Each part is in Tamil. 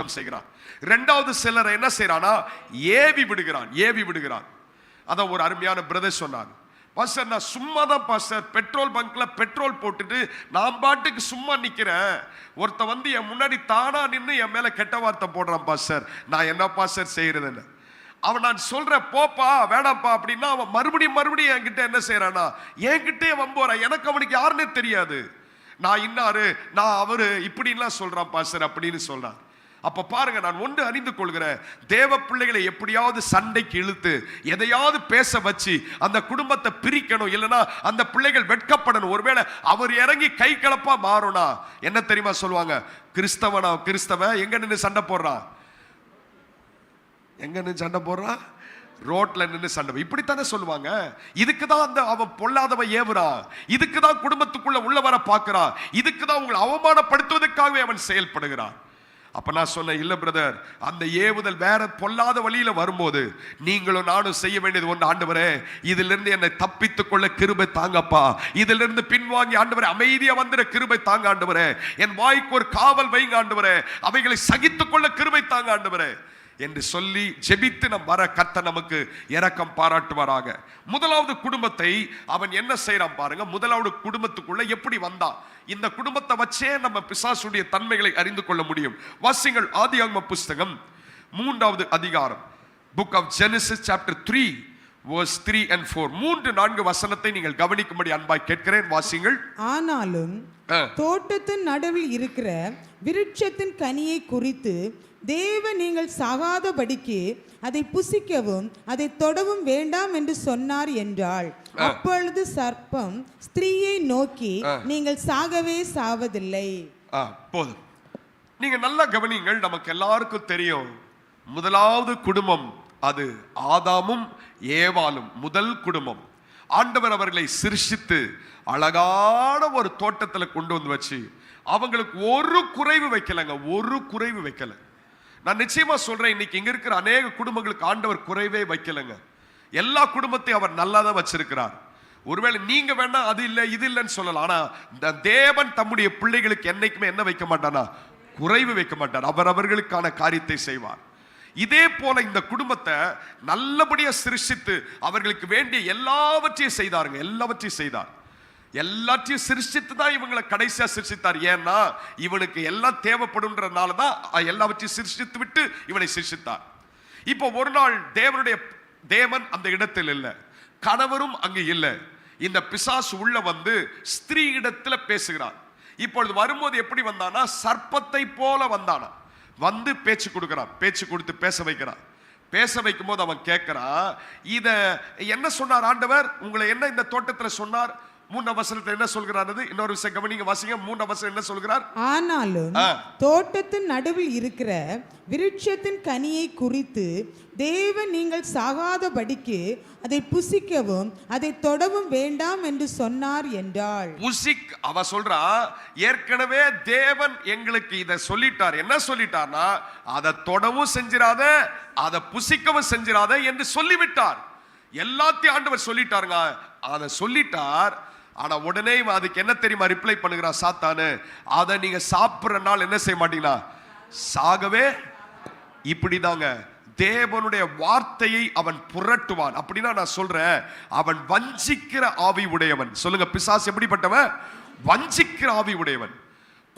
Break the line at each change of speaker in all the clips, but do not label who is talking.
செயலாக்கம் செய்கிறான். ரெண்டாவது சிலரை என்ன செய்யறானா ஏவி விடுகிறான் ஏவி விடுகிறான். அதான் ஒரு அருமையான பிரதர் சொன்னார். பாஸ்டர் நான் சும்மா தான் பாஸ்டர் பெட்ரோல் பங்க்ல பெட்ரோல் போட்டுட்டு நான் பாட்டுக்கு சும்மா நிற்கிறேன் ஒருத்த வந்து என் முன்னாடி தானா நின்று என் மேலே கெட்ட வார்த்தை போடுறான் பாஸ்டர் நான் என்ன பாஸ்டர் செய்யறதுன்னு அவன் நான் சொல்கிறேன் போப்பா வேணாம்ப்பா அப்படின்னா அவன் மறுபடியும் மறுபடியும் என்கிட்ட என்ன செய்யறானா என்கிட்டயே வம்போறான் எனக்கு அவனுக்கு யாருன்னே தெரியாது. நான் இன்னாரு நான் அவரு இப்படின்லாம் சொல்கிறான் பாஸ்டர் அப்படின்னு சொல்கிறான் அப்ப பாருங்க நான் ஒன்று அறிந்து கொள்கிறேன். தேவ பிள்ளைகளை எப்படியாவது சண்டைக்கு இழுத்து எதையாவது பேச வச்சு அந்த குடும்பத்தை பிரிக்கணும். இல்லைன்னா அந்த பிள்ளைகள் வெட்கப்படணும். ஒருவேளை அவர் இறங்கி கை கலப்பா மாறும்னா என்ன தெரியுமா சொல்லுவாங்க? கிறிஸ்தவனா கிறிஸ்தவன் எங்க நின்று சண்டை போடுறான் எங்க நின்று சண்டை போடுறான் ரோட்ல நின்று சண்டை இப்படித்தானே சொல்லுவாங்க. இதுக்கு தான் அந்த அவன் பொல்லாதவன் ஏவுறான் இதுக்கு தான் குடும்பத்துக்குள்ள உள்ள வர பார்க்கறான் இதுக்கு தான் உங்களை அவமானப்படுத்துவதற்காகவே அவன் செயல்படுகிறான். அப்பெல்லாம் நான் சொன்னேன் இல்ல பிரதர் அந்த ஏவுதல் வேற பொல்லாத வழியில வரும்போது நீங்களும் நானும் செய்ய வேண்டியது ஒன்று ஆண்டவரே இதிலிருந்து என்னை தப்பித்துக் கொள்ள கிருபை தாங்கப்பா. இதிலிருந்து பின்வாங்கி ஆண்டவரே அமைதியாக வந்துட கிருபை தாங்க ஆண்டவரே. என் வாய்க்கு ஒரு காவல் வைங்க ஆண்டவரே. அவைகளை சகித்துக்கொள்ள கிருபை தாங்க ஆண்டவரே. என்று சொல்லி ஜெபித்து நம் வர கத்த நமக்கு இரக்கம் பாராட்டுவாராக. முதலாவது குடும்பத்தை அவன் என்ன செய்யறான் பாருங்க முதலாவது குடும்பத்துக்குள்ள எப்படி வந்தான்? இந்த குடும்பத்தை வச்சே நம்ம பிசாசுடைய தன்மைகளை அறிந்து கொள்ள முடியும். வாசிங்கள் ஆதியாகம புஸ்தகம் மூன்றாவது அதிகாரம். Book of Genesis chapter three verse three and four மூன்று நான்கு வசனத்தை நீங்கள் கவனிக்கும்படி அன்பாய் கேட்கிறேன். வாசிங்கள்.
ஆனாலும். தோட்டத்தின் நடுவில் இருக்கிற விருட்சத்தின் கனியை குறித்து தேவ நீங்கள் சாகாதபடிக்கு அதை புசிக்கவும் அதை தொடவும் வேண்டாம் என்று சொன்னார் என்றாள். அப்பொழுது சர்ப்பம் ஸ்திரீயை நோக்கி நீங்கள் சாகவே சாவதில்லை.
போதும். நீங்க நல்லா கவனிங்கள் நமக்கு எல்லாருக்கும் தெரியும். முதலாவது குடும்பம் அது ஆதாமும் ஏவாளும் முதல் குடும்பம். ஆண்டவர் அவர்களை சிருஷித்து அழகான ஒரு தோட்டத்துல கொண்டு வந்து வச்சு அவங்களுக்கு ஒரு குறைவு வைக்கலங்க ஒரு குறைவு வைக்கல. நான் நிச்சயமா சொல்றேன் இன்னைக்கு இங்க இருக்கிற அநேக குடும்பங்களுக்கு ஆண்டவர் குறைவே வைக்கலைங்க. எல்லா குடும்பத்தையும் அவர் நல்லா தான் வச்சிருக்கிறார். ஒருவேளை நீங்க வேணா அது இல்லை இது இல்லைன்னு சொல்லலாம். ஆனா இந்த தேவன் தம்முடைய பிள்ளைகளுக்கு என்னைக்குமே என்ன வைக்க மாட்டானா குறைவு வைக்க மாட்டார். அவர் அவர்களுக்கான காரியத்தை செய்வார். இதே போல இந்த குடும்பத்தை நல்லபடியா சிருஷித்து அவர்களுக்கு வேண்டிய எல்லாவற்றையும் செய்தாருங்க எல்லாவற்றையும் செய்தார். எல்லாத்தையும் சிருஷ்டித்து தான் இவங்களை கடைசியாக சிருஷ்டித்தார். ஏன்னா இவனுக்கு எல்லாம் தேவைப்படும்ன்றதுனால தான் எல்லாவற்றையும் சிருஷ்டித்து விட்டு இவனை சிருஷ்டித்தார். இப்போ ஒரு நாள் தேவனுடைய தேவன் அந்த இடத்தில் இல்லை. கணவரும் அங்கு இல்லை. இந்த பிசாசு உள்ள வந்து ஸ்திரீ இடத்துல பேசுகிறான் இப்பொழுது வரும்போது எப்படி வந்தானா சர்ப்பத்தை போல வந்தானா. வந்து பேச்சு கொடுக்குறான். பேச்சு கொடுத்து பேச வைக்கிறான். பேச வைக்கும்போது அவன் கேட்கிறான் இதை என்ன சொன்னார் ஆண்டவர்? உங்களை என்ன இந்த தோட்டத்தில் சொன்னார்? மூணு வசனத்துல என்ன சொல்கிறார் இன்னொரு விஷயம் கவனிங்க வாசிங்க. மூணு வசனம் என்ன சொல்கிறார்?
ஆனாலும். தோட்டத்தின் நடுவில் இருக்கிற விருட்சத்தின் கனியை குறித்து தேவன் நீங்கள் சாகாதபடிக்கு அதை புசிக்கவும் அதை தொடவும் வேண்டாம் என்று சொன்னார் என்றாள்.
புசிக் அவ சொல்றா ஏற்கனவே தேவன் எங்களுக்கு இதை சொல்லிட்டார். என்ன சொல்லிட்டார்னா அதை தொடவும் செஞ்சிராத அதை புசிக்கவும் செஞ்சிராத என்று சொல்லிவிட்டார். எல்லாத்தையும் ஆண்டவர் சொல்லிட்டாருங்க. அதை சொல்லிட்டார் ஆனால் உடனே இவன் அதுக்கு என்ன தெரியுமா ரிப்ளை பண்ணுகிறா சாத்தானு அதை நீங்கள் சாப்பிட்ற நாள் என்ன செய்ய மாட்டீங்களா? சாகவே இப்படி தாங்க தேவனுடைய வார்த்தையை அவன் புரட்டுவான். அப்படின்னா நான் சொல்றேன் அவன் வஞ்சிக்கிற ஆவி உடையவன். சொல்லுங்க பிசாஸ் எப்படிப்பட்டவன்? வஞ்சிக்கிற ஆவி உடையவன்.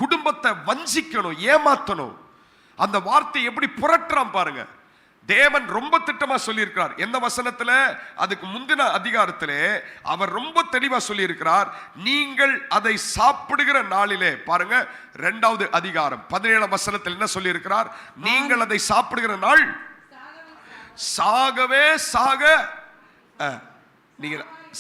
குடும்பத்தை வஞ்சிக்கணும் ஏமாத்தணும். அந்த வார்த்தையை எப்படி புரட்டுறான் பாருங்க. தேவன் ரொம்ப திட்டமா சொல்லியிருக்கிறார். எந்த வசனத்துல? அதுக்கு முந்தின அதிகாரத்திலே அவர் ரொம்ப தெளிவா சொல்லியிருக்கிறார். நீங்கள் அதை சாப்பிடுகிற நாளிலே பாருங்க ரெண்டாவது அதிகாரம் பதினேழாம் வசனத்தில் என்ன சொல்லியிருக்கிறார்? நீங்கள் அதை சாப்பிடுகிற நாள் சாகவே சாக அஹ், நீங்க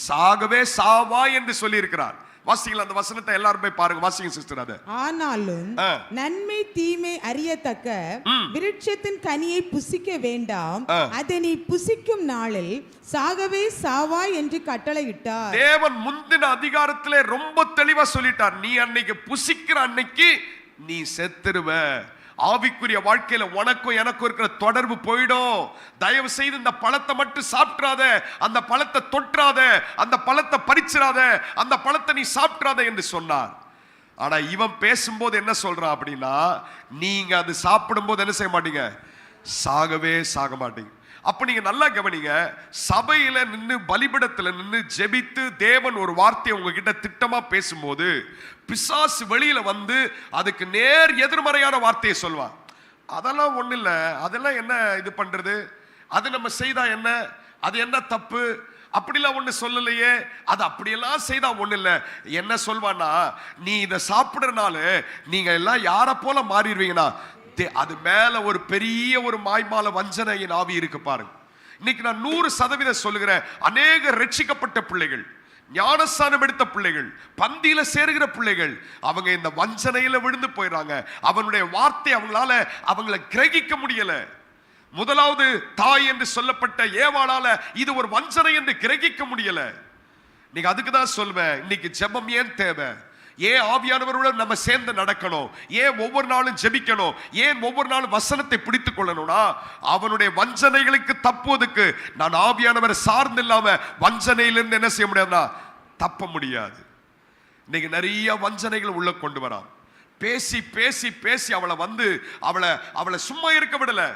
சாகவே சாவா என்று சொல்லியிருக்கிறார். வாசிங்கள் அந்த வசனத்தை எல்லாரும் போய் பாருங்க. வாசிங்க சிஸ்டர் அதை.
ஆனாலும். நன்மை தீமை அறியத்தக்க விருட்சத்தின் கனியை புசிக்க வேண்டாம். அதை நீ புசிக்கும் நாளில் சாகவே சாவா என்று கட்டளையிட்டார்.
தேவன் முந்தின அதிகாரத்திலே ரொம்ப தெளிவா சொல்லிட்டார். நீ அன்னைக்கு புசிக்கிற அன்னைக்கு நீ செத்துருவ. ஆவிக்குரிய வாழ்க்கையில உனக்கும் எனக்கும் இருக்கிற தொடர்பு போயிடும். தயவு செய்து இந்த பழத்தை மட்டும் சாப்பிட்றாத அந்த பழத்தை தொற்றாத அந்த பழத்தை பறிச்சிடாத அந்த பழத்தை நீ சாப்பிட்றாத என்று சொன்னார். ஆனா இவன் பேசும்போது என்ன சொல்றான் அப்படின்னா நீங்க அது சாப்பிடும்போது என்ன செய்ய மாட்டீங்க? சாகவே சாக மாட்டீங்க. அப்ப நீங்க நல்லா கவனிங்க சபையில நின்று பலிபிடத்துல நின்று ஜெபித்து தேவன் ஒரு வார்த்தையை உங்ககிட்ட திட்டமா பேசும்போது பிசாசு வெளியில வந்து அதுக்கு நேர் எதிர்மறையான வார்த்தையை சொல்வான் அதெல்லாம் ஒன்றும் இல்லை. அதெல்லாம் என்ன இது பண்ணுறது அது நம்ம செய்தால் என்ன? அது என்ன தப்பு? அப்படிலாம் ஒன்று சொல்லலையே. அது அப்படியெல்லாம் செய்தா ஒன்றும் இல்லை. என்ன சொல்வான்னா நீ இதை சாப்பிட்றனால நீங்கள் எல்லாம் யாரை போல மாறிடுவீங்கன்னா அது மேல ஒரு பெரிய ஒரு மாய்மால வஞ்சனையின் ஆவி இருக்கு பாருங்க. இன்னைக்கு நான் நூறு சதவீதம் சொல்லுகிறேன். அநேக ரட்சிக்கப்பட்ட பிள்ளைகள் ஞானஸ்தானம் எடுத்த பிள்ளைகள் பந்தியில சேருகிற பிள்ளைகள் அவங்க இந்த வஞ்சனையில விழுந்து போயிடுறாங்க அவனுடைய வார்த்தை அவங்களால அவங்கள கிரகிக்க முடியல. முதலாவது தாய் என்று சொல்லப்பட்ட ஏவாளால இது ஒரு வஞ்சனை என்று கிரகிக்க முடியல. நீங்க அதுக்கு தான் சொல்வேன். இன்னைக்கு ஜெபம் ஏன் தேவை? ஏன் ஆவியானவரோட நம்ம சேர்ந்து நடக்கணும். ஏன் ஒவ்வொரு நாளும் ஜெபிக்கணும்? ஏன் ஒவ்வொரு நாளும் வசனத்தை பிடித்துக் கொள்ளணும்னா அவனுடைய வஞ்சனைகளுக்கு தப்புவதற்கு நான் ஆவியானவரை சார்ந்து இல்லாம வஞ்சனையிலிருந்து என்ன செய்ய முடியாதுன்னா தப்ப முடியாது. இன்னைக்கு நிறைய வஞ்சனைகள் உள்ள கொண்டு வரான். பேசி பேசி பேசி அவளை வந்து அவளை அவளை சும்மா இருக்க விடல.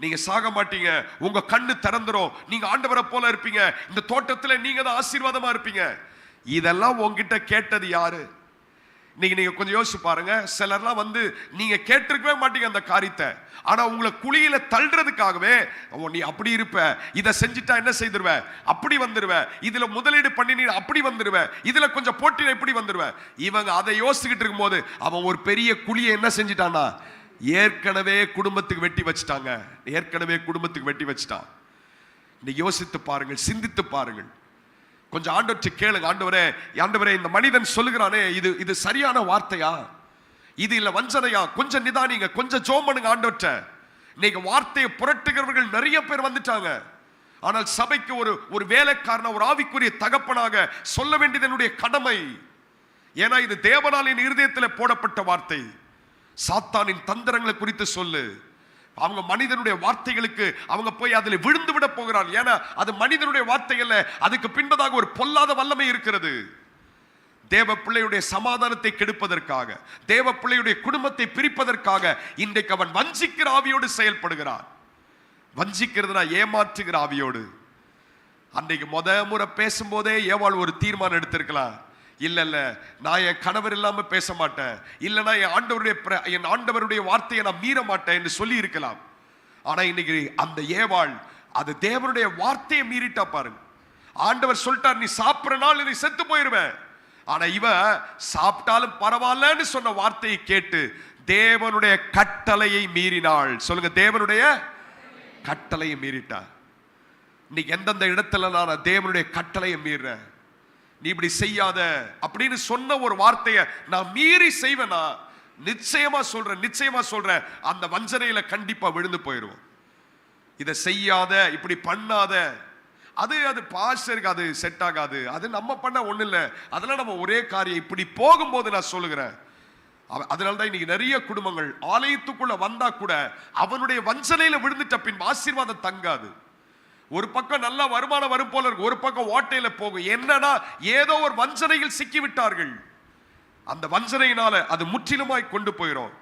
நீங்க சாக மாட்டீங்க. உங்க கண்ணு திறந்துரும். நீங்க ஆண்டவரை போல இருப்பீங்க. இந்த தோட்டத்துல நீங்க தான் ஆசீர்வாதமா இருப்பீங்க. இதெல்லாம் உங்ககிட்ட கேட்டது யாரு? இன்னைக்கு நீங்க கொஞ்சம் யோசிச்சு பாருங்க. சிலர்லாம் வந்து நீங்க கேட்டிருக்கவே மாட்டீங்க அந்த காரியத்தை. ஆனா உங்களை குழியில தள்ளுறதுக்காகவே நீ அப்படி இருப்ப. இதை செஞ்சுட்டா என்ன செய்திருவ? அப்படி வந்துருவ. இதுல முதலீடு பண்ணி நீ அப்படி வந்துருவ. இதுல கொஞ்சம் போட்டியில் இப்படி வந்துருவ. இவங்க அதை யோசிச்சுக்கிட்டு இருக்கும்போது அவன் ஒரு பெரிய குழியை என்ன செஞ்சிட்டானா ஏற்கனவே குடும்பத்துக்கு வெட்டி வச்சுட்டாங்க. ஏற்கனவே குடும்பத்துக்கு வெட்டி வச்சுட்டான். இன்னைக்கு யோசித்து பாருங்கள் சிந்தித்து பாருங்கள். கொஞ்சம் ஆண்டவற்றை கேளுங்க ஆண்டவரே. ஆண்டவரே இந்த மனிதன் சொல்லுகிறானே இது இது சரியான வார்த்தையா? இது இல்லை வஞ்சனையா? கொஞ்சம் நிதானிங்க கொஞ்சம் ஜோம் பண்ணுங்க ஆண்டவற்றை இன்னைக்கு வார்த்தையை புரட்டுகிறவர்கள் நிறைய பேர் வந்துட்டாங்க. ஆனால் சபைக்கு ஒரு ஒரு வேலைக்காரன ஒரு ஆவிக்குரிய தகப்பனாக சொல்ல வேண்டியது என்னுடைய கடமை. ஏன்னா இது தேவனாலின் இருதயத்தில் போடப்பட்ட வார்த்தை. சாத்தானின் தந்திரங்களை குறித்து சொல்லு. அவங்க மனிதனுடைய வார்த்தைகளுக்கு அவங்க போய் அதில் விழுந்து விட போகிறான் ஏன்னா அது மனிதனுடைய வார்த்தை அல்ல. அதுக்கு பின்பதாக ஒரு பொல்லாத வல்லமை இருக்கிறது. தேவ பிள்ளையுடைய சமாதானத்தை கெடுப்பதற்காக தேவ பிள்ளையுடைய குடும்பத்தை பிரிப்பதற்காக இன்றைக்கு அவன் வஞ்சிக்கிற ஆவியோடு செயல்படுகிறான். வஞ்சிக்கிறதுனா ஏமாற்றுகிற ஆவியோடு. அன்றைக்கு முத முறை பேசும்போதே ஏவாள் ஒரு தீர்மானம் எடுத்திருக்கலாம். இல்லை இல்லை. நான் என் கணவர் இல்லாமல் பேச மாட்டேன். இல்லைனா என் ஆண்டவருடைய பிர- என் ஆண்டவருடைய வார்த்தையை நான் மீற மாட்டேன் என்று சொல்லி இருக்கலாம். ஆனால் இன்னைக்கு அந்த ஏவாள் அது தேவனுடைய வார்த்தையை மீறிட்டா பாருங்க. ஆண்டவர் சொல்லிட்டார் நீ சாப்பிட்ற நாள் நீ செத்து போயிருவேன். ஆனால் இவ சாப்பிட்டாலும் பரவாயில்லன்னு சொன்ன வார்த்தையை கேட்டு தேவனுடைய கட்டளையை மீறினாள். சொல்லுங்க தேவனுடைய கட்டளையை மீறிட்டா. இன்னைக்கு எந்தெந்த இடத்துல நான் தேவனுடைய கட்டளையை மீறுறேன்? நீ இப்படி செய்யாத அப்படின்னு சொன்ன ஒரு வார்த்தையை நான் மீறி செய்வேனா? நிச்சயமா சொல்றேன் நிச்சயமா சொல்றேன். அந்த வஞ்சனையில கண்டிப்பா விழுந்து போயிடுவோம் இதை செய்யாத இப்படி பண்ணாத. அது அது பாஸ்டருக்கு அது செட் ஆகாது. அது நம்ம பண்ண ஒன்றும் இல்லை அதெல்லாம் நம்ம ஒரே காரியம். இப்படி போகும்போது நான் சொல்லுகிறேன். அதனால தான் இன்னைக்கு நிறைய குடும்பங்கள் ஆலயத்துக்குள்ள வந்தா கூட அவனுடைய வஞ்சனையில விழுந்துட்ட பின் ஆசீர்வாதம் தங்காது. ஒரு பக்கம் நல்ல வருமானம் வரும் போல இருக்கும் ஒரு பக்கம் ஓட்டையில போகும். என்னன்னா ஏதோ ஒரு வஞ்சனையில் சிக்கிவிட்டார்கள். அந்த வஞ்சனையினால அது முற்றிலுமாய் கொண்டு போயிடும்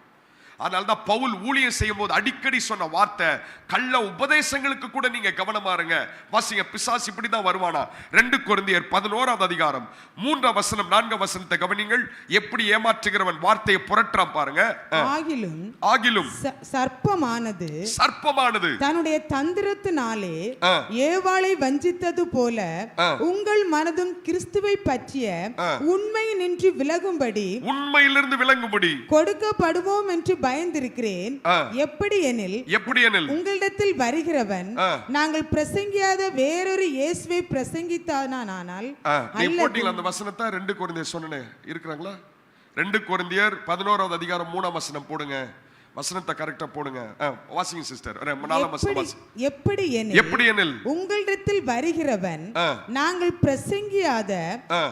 அதனால தான் பவுல் ஊழியம் செய்யும் போது அடிக்கடி சொன்ன வார்த்தை கள்ள உபதேசங்களுக்கு கூட நீங்க கவனமா இருங்க. வாசிங்க பிசாசு இப்படி தான் வருவானா? ரெண்டு கொரிந்தியர் பதினோராவது அதிகாரம் மூன்றாம் வசனம் நான்காம் வசனத்தை கவனிங்கள் எப்படி ஏமாற்றுகிறவன் வார்த்தையை புரட்டுறான் பாருங்க.
ஆகிலும்
ஆகிலும்
சர்ப்பமானது
சர்ப்பமானது.
தன்னுடைய தந்திரத்தினாலே. ஏவாளை வஞ்சித்தது போல. உங்கள் மனதும் கிறிஸ்துவை பற்றிய
ஆ.
உண்மை நின்று விலகும்படி
உண்மையிலிருந்து விளங்கும்படி.
கொடுக்கப்படுவோம் என்று பயந்திருக்கிறேன். எப்படி எனில்
எப்படி எனில்?
உங்களிடத்தில் வருகிறவன். நாங்கள் பிரசங்கியாத வேறொரு இயேசுவை பிரசங்கித்தானால்
போட்டீங்களா அந்த வசனத்தை? ரெண்டு குழந்தையர் சொன்னனே இருக்கிறாங்களா? ரெண்டு குழந்தையர் பதினோராவது அதிகாரம் மூணாம் வசனம் போடுங்க. வசனத்தை கரெக்டா போடுங்க. வாசிங்க சிஸ்டர்
எப்படி எப்படி எனில்
எப்படி எனில்?
உங்களிடத்தில் வருகிறவன். நாங்கள் பிரசங்கியாத.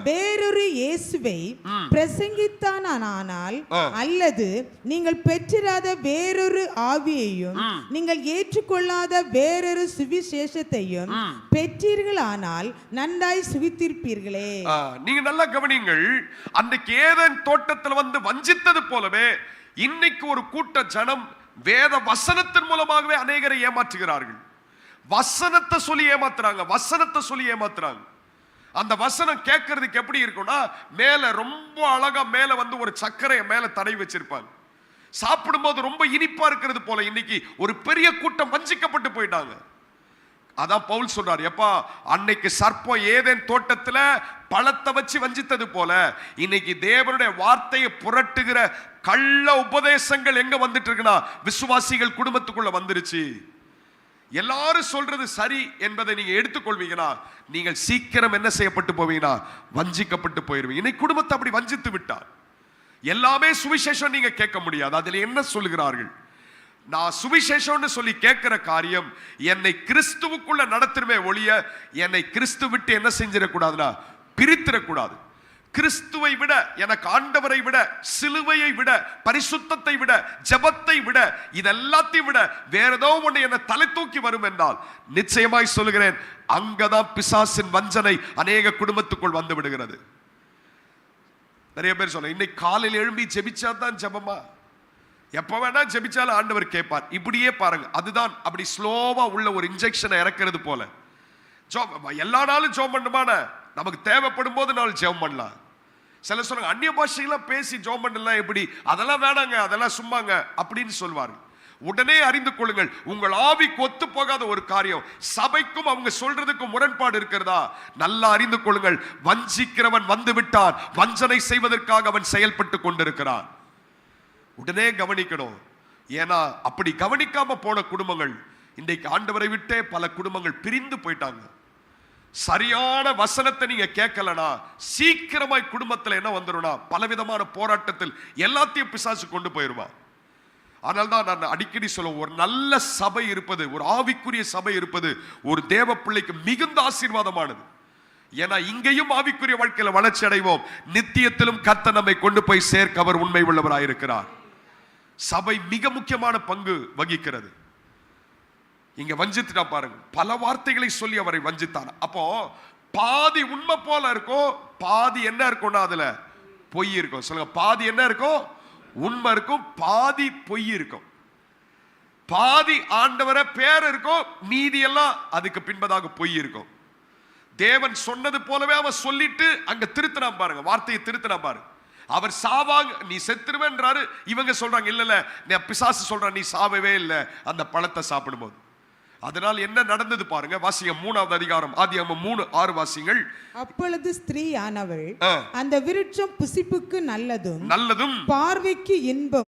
வேறொரு இயேசுவை பிரசங்கித்தானால். அல்லது நீங்கள் பெற்றிராத வேறொரு ஆவியையும் நீங்கள் ஏற்றுக்கொள்ளாத வேறொரு சுவிசேஷத்தையும் பெற்றீர்களானால் நன்றாய் சுவித்திருப்பீர்களே.
நீங்க நல்லா கவனிங்கள் அன்றைக்கு ஏதேன் தோட்டத்தில் வந்து வஞ்சித்தது போலவே இன்னைக்கு ஒரு கூட்ட ஜனம் வேத வசனத்தின் மூலமாகவே அநேகரை ஏமாற்றுகிறார்கள். வசனத்தை சொல்லி ஏமாத்துறாங்க வசனத்தை சொல்லி ஏமாத்துறாங்க. அந்த வசனம் கேட்கறதுக்கு எப்படி இருக்கும்னா மேல ரொம்ப அழகா மேல வந்து ஒரு சர்க்கரையை மேல தடவி வச்சிருப்பாங்க. சாப்பிடும்போது ரொம்ப இனிப்பா இருக்கிறது போல இன்னைக்கு ஒரு பெரிய கூட்டம் வஞ்சிக்கப்பட்டு போயிட்டாங்க. அதான் பவுல் சொல்றார் எப்பா அன்னைக்கு சர்ப்பம் ஏதேன் தோட்டத்துல பழத்தை வச்சு வஞ்சித்தது போல இன்னைக்கு தேவனுடைய வார்த்தையை புரட்டுகிற கள்ள உபதேசங்கள் எங்க வந்துட்டு இருக்குன்னா விசுவாசிகள் குடும்பத்துக்குள்ள வந்துருச்சு. எல்லாரும் சொல்றது சரி என்பதை நீங்க எடுத்துக்கொள்வீங்கன்னா நீங்கள் சீக்கிரம் என்ன செய்யப்பட்டு போவீங்கன்னா வஞ்சிக்கப்பட்டு போயிருவீங்க. இன்னைக்கு குடும்பத்தை அப்படி வஞ்சித்து விட்டார். எல்லாமே சுவிசேஷம் நீங்க கேட்க முடியாது. அதுல என்ன சொல்லுகிறார்கள்? நான் சுவிசேஷம்னு சொல்லி கேட்கிற காரியம் என்னை கிறிஸ்துவுக்குள்ள நடத்திருமே ஒழிய என்னை கிறிஸ்து விட்டு என்ன செஞ்சிடக்கூடாதுன்னா பிரித்திடக்கூடாது. கிறிஸ்துவை விட எனக்கு ஆண்டவரை விட சிலுவையை விட பரிசுத்தத்தை விட ஜெபத்தை விட இதெல்லாத்தையும் விட வேற ஏதோ ஒன்று என்னை தலை தூக்கி வரும் என்றால் நிச்சயமாய் சொல்லுகிறேன் அங்கதான் பிசாசின் வஞ்சனை அநேக குடும்பத்துக்குள் வந்து விடுகிறது. நிறைய பேர் சொல்ல இன்னைக்கு காலையில் எழும்பி ஜெபிச்சா தான் ஜபமா? எப்போ வேணா ஜெபிச்சாலும் ஆண்டவர் கேட்பார். இப்படியே பாருங்க அதுதான் அப்படி ஸ்லோவா உள்ள ஒரு இன்ஜெக்ஷனை இறக்குறது போல. ஜோ எல்லா நாளும் ஜோம் பண்ணுமான நமக்கு தேவைப்படும் போது நாள் ஜெபம் பண்ணலாம். சில சொல்லுங்க அந்நிய பாஷைகளாம் பேசி ஜோம் பண்ணலாம் எப்படி? அதெல்லாம் வேணாங்க அதெல்லாம் சும்மாங்க அப்படின்னு சொல்வார்கள் உடனே அறிந்து கொள்ளுங்கள் உங்கள் ஆவிக்கு ஒத்து போகாத ஒரு காரியம். சபைக்கும் அவங்க சொல்றதுக்கும் முரண்பாடு இருக்கிறதா? நல்லா அறிந்து கொள்ளுங்கள் வஞ்சிக்கிறவன் வந்து விட்டான் வஞ்சனை செய்வதற்காக அவன் செயல்பட்டு கொண்டிருக்கிறான். உடனே கவனிக்கணும். ஏன்னா அப்படி கவனிக்காம போன குடும்பங்கள் இன்றைக்கு ஆண்டவரை விட்டே பல குடும்பங்கள் பிரிந்து போயிட்டாங்க. சரியான வசனத்தை நீங்க கேட்கலனா சீக்கிரமாய் குடும்பத்தில் என்ன வந்துரும்னா பலவிதமான போராட்டத்தில் எல்லாத்தையும் பிசாசு கொண்டு போயிடுவான் அதனால தான் நான் அடிக்கடி சொல்ல ஒரு நல்ல சபை இருப்பது ஒரு ஆவிக்குரிய சபை இருப்பது ஒரு தேவ பிள்ளைக்கு மிகுந்த ஆசீர்வாதமானது. ஏன்னா இங்கேயும் ஆவிக்குரிய வாழ்க்கையில் வளர்ச்சி அடைவோம். நித்தியத்திலும் கத்த நம்மை கொண்டு போய் சேர்க்க அவர் உண்மை உள்ளவராயிருக்கிறார். சபை மிக முக்கியமான பங்கு வகிக்கிறது. இங்க வஞ்சித்துட்டா பாருங்க. பல வார்த்தைகளை சொல்லி அவரை வஞ்சித்தான். அப்போ பாதி உண்மை போல இருக்கும் பாதி என்ன இருக்கும்னா அதுல பொய் இருக்கும். சொல்லுங்க பாதி என்ன இருக்கும்? உண்மை இருக்கும் பாதி பொய் இருக்கும். பாதி ஆண்டவரை பேர் இருக்கும் மீதி எல்லாம் அதுக்கு பின்பதாக பொய் இருக்கும். தேவன் சொன்னது போலவே அவன் சொல்லிட்டு அங்க திருத்தினான் பாருங்க வார்த்தையை திருத்தினா பாருங்க. அவர் சாவாங்க நீ செத்துருவேன்றாரு. இவங்க சொல்றாங்க இல்ல இல்ல நீ பிசாசு சொல்ற நீ சாவவே இல்லை. அந்த பழத்தை சாப்பிடும்போது. அதனால் என்ன நடந்தது பாருங்க வாசிங்க மூணாவது அதிகாரம் ஆதி மூணு ஆறு வாசிங்கள்
அப்பொழுது ஸ்திரீ ஆனவள். அந்த விருட்சம் புசிப்புக்கு நல்லதும்
நல்லதும்
பார்வைக்கு இன்பம்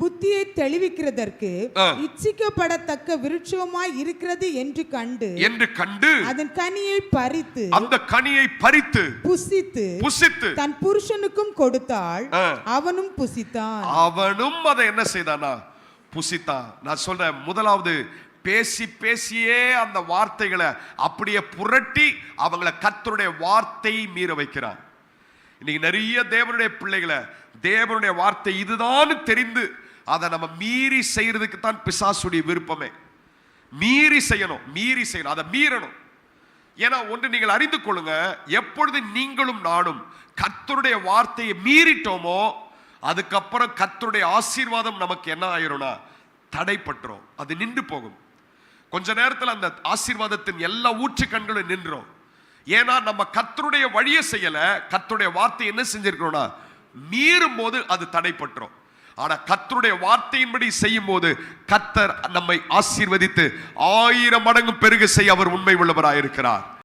புத்தியை தெளிவிக்கிறதற்கு. இச்சிக்கப்படத்தக்க விருட்சமாய் இருக்கிறது என்று கண்டு
என்று கண்டு
அதன் கனியை பறித்து
அந்த கனியை பறித்து
புசித்து
புசித்து
தன் புருஷனுக்கும் கொடுத்தாள். அவனும் புசித்தான்
அவனும் அதை என்ன செய்தானா புசித்தான். நான் சொல்கிறேன் முதலாவது பேசி பேசியே அந்த வார்த்தைகளை அப்படியே புரட்டி அவங்கள கத்தருடைய வார்த்தையை மீற வைக்கிறான் இன்னைக்கு நிறைய தேவனுடைய பிள்ளைகளை தேவனுடைய வார்த்தை இதுதான் தெரிந்து அதை நம்ம மீறி செய்யறதுக்கு தான் பிசாசுடைய விருப்பமே. மீறி செய்யணும் மீறி செய்யணும் அதை மீறணும். ஏன்னா ஒன்று நீங்கள் அறிந்து கொள்ளுங்க எப்பொழுது நீங்களும் நானும் கத்தருடைய வார்த்தையை மீறிட்டோமோ அதுக்கப்புறம் கத்தருடைய ஆசீர்வாதம் நமக்கு என்ன ஆயிரும்னா தடைப்பட்டுரும். அது நின்று போகும். கொஞ்ச நேரத்தில் அந்த ஆசீர்வாதத்தின் எல்லா ஊற்று கண்களும் நின்றோம். ஏன்னா நம்ம கத்தருடைய வழியை செய்யல கத்தருடைய வார்த்தை என்ன செஞ்சிருக்கிறோம்னா மீறும் போது அது தடைப்பட்டுரும். ஆனா கத்தருடைய வார்த்தையின்படி செய்யும் போது கத்தர் நம்மை ஆசீர்வதித்து ஆயிரம் மடங்கு பெருக செய்ய அவர் உண்மை உள்ளவராயிருக்கிறார்.